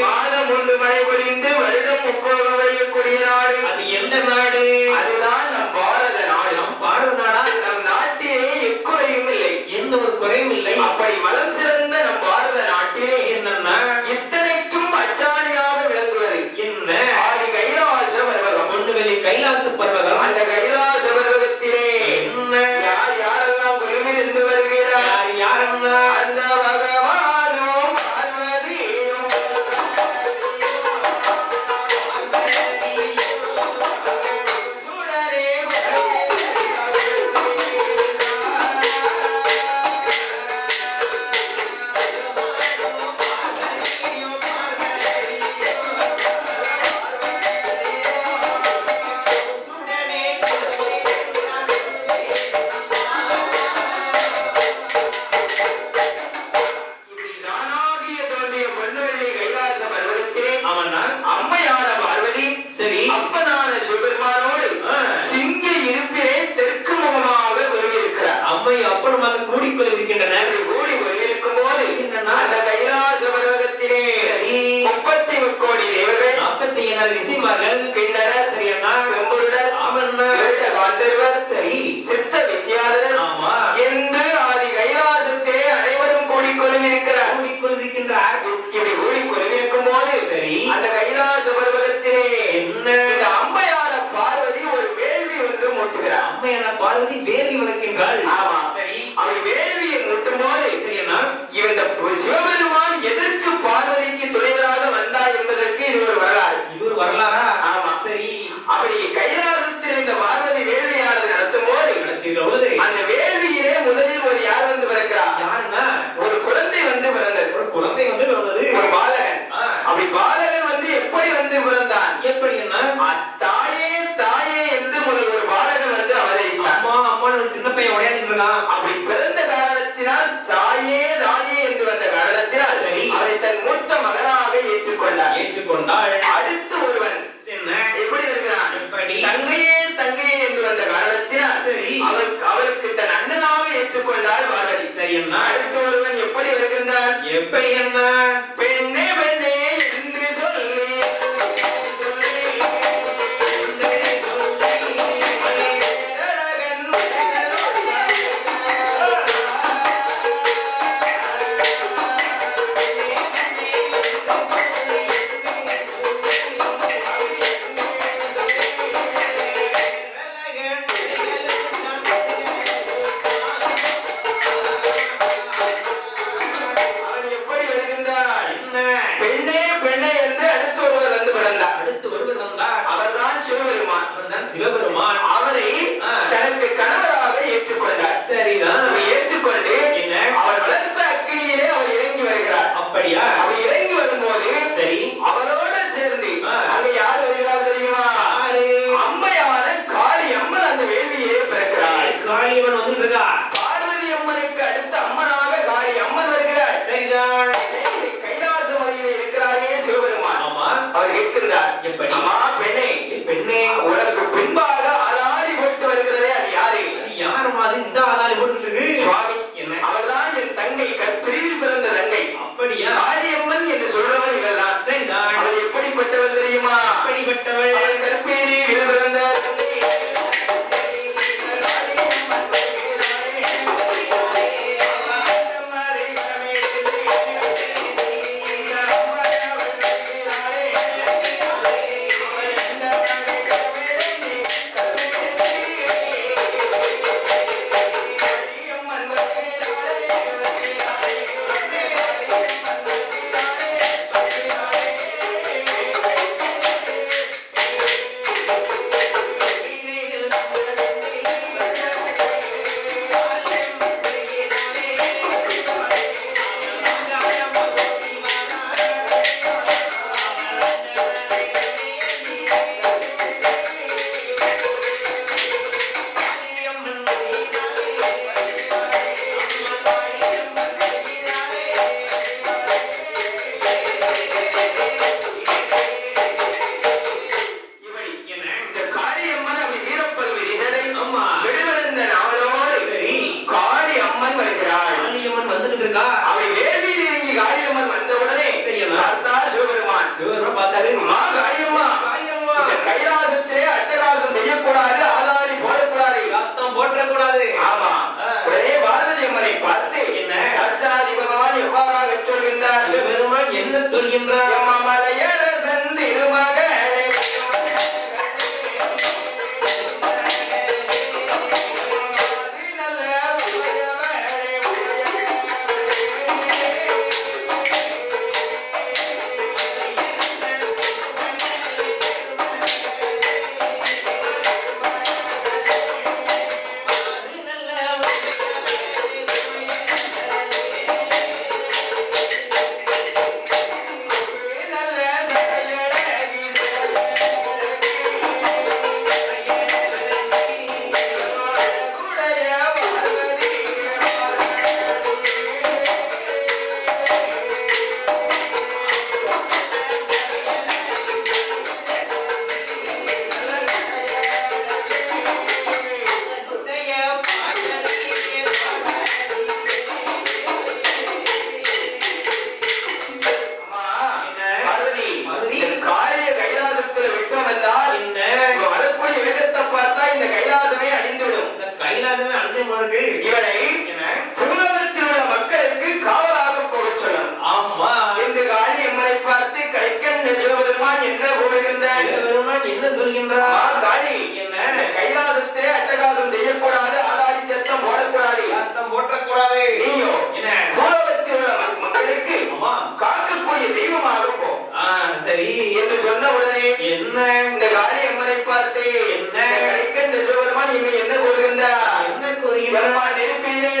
மாதம் ஒன்று மழை பொழிந்து வருடம் முப்போகம் விளையக்கூடிய நாடு. அது எந்த நாடு? அதுதான் அந்த கைலாச அம்மை அப்பனுமாக கூடிக்கொள்ள இருக்கின்றனர் அப்படி கூடி வருவிருக்கும் போது என்னன்னா? அந்த கைலாச பர்வகத்திலே முப்பத்தி முக்கோடி தேவர்கள் நாற்பத்தி ஏழாயிரம் ரிஷிமார்கள் கிண்ணறர் சரியண்ணா வெம்புருடர் ஆமண்ணா வேட காந்தர்வர் சரி. சித்த வித்யாதரர் ஆமா. என்று ஆதி கைலாசத்திலே அனைவரும் கூடி கொள்விருக்கிறார் கூடிக்கொண்டிருக்கின்றார் இப்படி கூடி கொள்விருக்கும் போது சரி. அந்த கைலாச பர்வகத்திலே என்ன இந்த அம்மையான பார்வதி ஒரு வேள்வி ஒன்று மூட்டுகிறார் பார்வதி வேலி வளர்க்கின்றாள் ஆமா. சரி. அவள் வேள்வியை மூட்டும் போது சரியண்ணா இவன் சிவபெருமான் எதற்கு பார்வதிக்கு துணைவராக வந்தார் என்பதற்கு இது ஒரு வரலாறு. இது ஒரு வரலாறா? ஆமா. சரி. அப்படி கைலாசத்தில் இந்த பார்வதி வேள்வியானது நடத்தும் போது அந்த வேள்வியிலே முதலில் அம்மா சின்ன பையன் உடையாதுட்டு இருக்கான். அப்படி பிறந்த காரணத்தினால் தாயே தாயே என்று வந்த காரணத்தினால் சரி. அவரை தன் மூத்த மகனாக ஏற்றுக்கொண்டார் ஏற்றுக்கொண்டாள். அடுத்து ஒருவன் சின்ன எப்படி இருக்கிறான்? எப்படி? தங்கையே தங்கையே என்று வந்த காரணத்தினால் சரி. அவள் அவளுக்கு தன் அண்ணனாக ஏற்றுக்கொண்டாள் பார்வதி சரி என்ன? அடுத்து ஒருவன் எப்படி வருகின்றான்? எப்படி என்ன? பெண்ணே பெண்ணே அவர் கேட்கின்றார் எப்படி? அவை வேள்வியில் இறங்கி காளியம்மன் சரி அண்ணா. பார்த்தார் சிவபெருமான். சிவபெருமான் பார்த்தாரு. அம்மா காளியம்மா காளியம்மா. கைலாசத்திலே அட்டகாசம் செய்யக்கூடாது ஆதாளி போடக்கூடாது. சத்தம் போற்றக்கூடாது. ஆமா. உடனே பார்வதி அம்மனை பார்த்து என்ன? சாட்சாதி பகவான் எவ்வாறாக சொல்கின்றார்? சிவபெருமான் என்ன சொல்கின்றார்? எம்மமலையரசன் இவனை பூலகத்தில் உள்ள மக்களுக்கு காவலாக சொல்லணும் ஆமா. என்று காளி அம்மனை பார்த்து கைக்கண் சிவபெருமான் என்ன கூறுகின்றான் சிவபெருமான் என்ன சொல்கின்றார்? காளி. என்ன? இந்த கைலாசத்திலே அட்டகாசம் செய்யக்கூடாது ஆதாடி சத்தம் போடக்கூடாது. சத்தம் போற்றக்கூடாது. நீயோ என்ன? பூலகத்தில் உள்ள மக்- மக்களுக்கு காக்கக்கூடிய தெய்வமாக போ. சரி. என்று சொன்ன உடனே என்ன? இந்த காளி அம்மனை பார்த்து என்ன? இந்த கைக்கண் சிவபெருமான் இவன் என்ன கூறுகின்றார்? என்ன கூறுகின்றார் எம்மா நெருப்பிலே